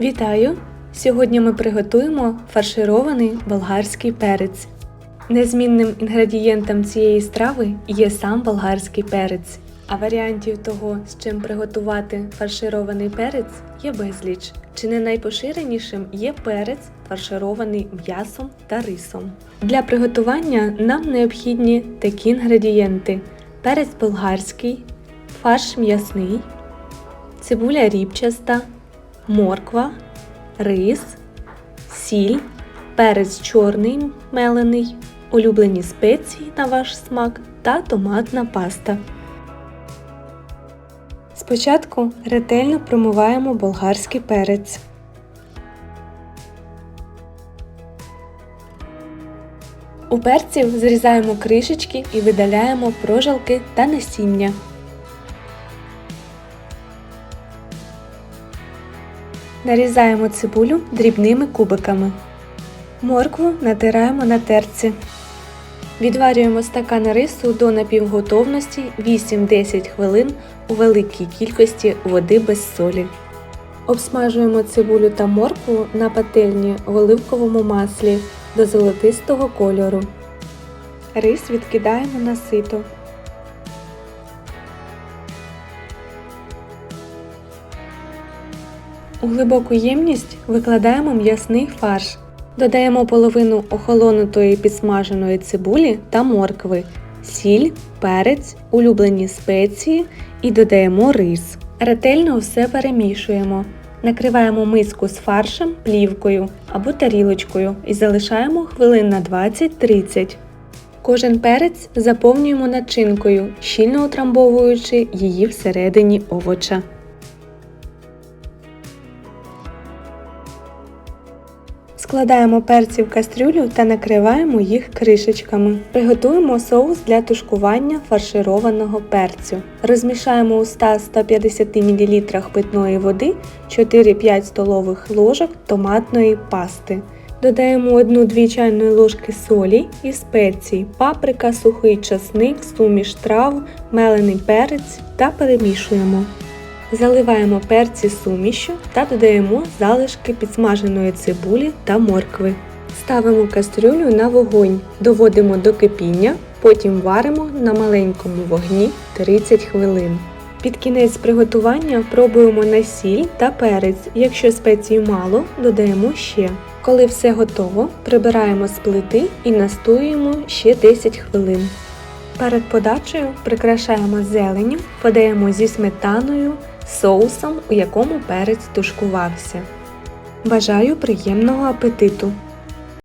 Вітаю! Сьогодні ми приготуємо фарширований болгарський перець. Незмінним інгредієнтом цієї страви є сам болгарський перець, а варіантів того, з чим приготувати фарширований перець, є безліч. Чи не найпоширенішим є перець, фарширований м'ясом та рисом. Для приготування нам необхідні такі інгредієнти: перець болгарський, фарш м'ясний, цибуля рібчаста, морква, рис, сіль, перець чорний мелений, улюблені спеції на ваш смак та томатна паста. Спочатку ретельно промиваємо болгарський перець. У перців зрізаємо кришечки і видаляємо прожилки та насіння. Нарізаємо цибулю дрібними кубиками. Моркву натираємо на терці. Відварюємо стакан рису до напівготовності 8-10 хвилин у великій кількості води без солі. Обсмажуємо цибулю та моркву на пательні в оливковому маслі до золотистого кольору. Рис відкидаємо на сито. У глибоку ємність викладаємо м'ясний фарш. Додаємо половину охолонутої підсмаженої цибулі та моркви, сіль, перець, улюблені спеції і додаємо рис. Ретельно все перемішуємо. Накриваємо миску з фаршем плівкою або тарілочкою і залишаємо хвилин на 20-30. Кожен перець заповнюємо начинкою, щільно утрамбовуючи її всередині овоча. Складаємо перці в кастрюлю та накриваємо їх кришечками. Приготуємо соус для тушкування фаршированого перцю. Розмішаємо у 100-150 мл питної води 4-5 столових ложок томатної пасти. Додаємо 1-2 чайної ложки солі і спецій, паприка, сухий часник, суміш трав, мелений перець та перемішуємо. Заливаємо перці сумішю та додаємо залишки підсмаженої цибулі та моркви. Ставимо кастрюлю на вогонь, доводимо до кипіння, потім варимо на маленькому вогні 30 хвилин. Під кінець приготування пробуємо на сіль та перець. Якщо спецій мало, додаємо ще. Коли все готово, прибираємо з плити і настоюємо ще 10 хвилин. Перед подачею прикрашаємо зеленню, подаємо зі сметаною, соусом, у якому перець тушкувався. Бажаю приємного апетиту!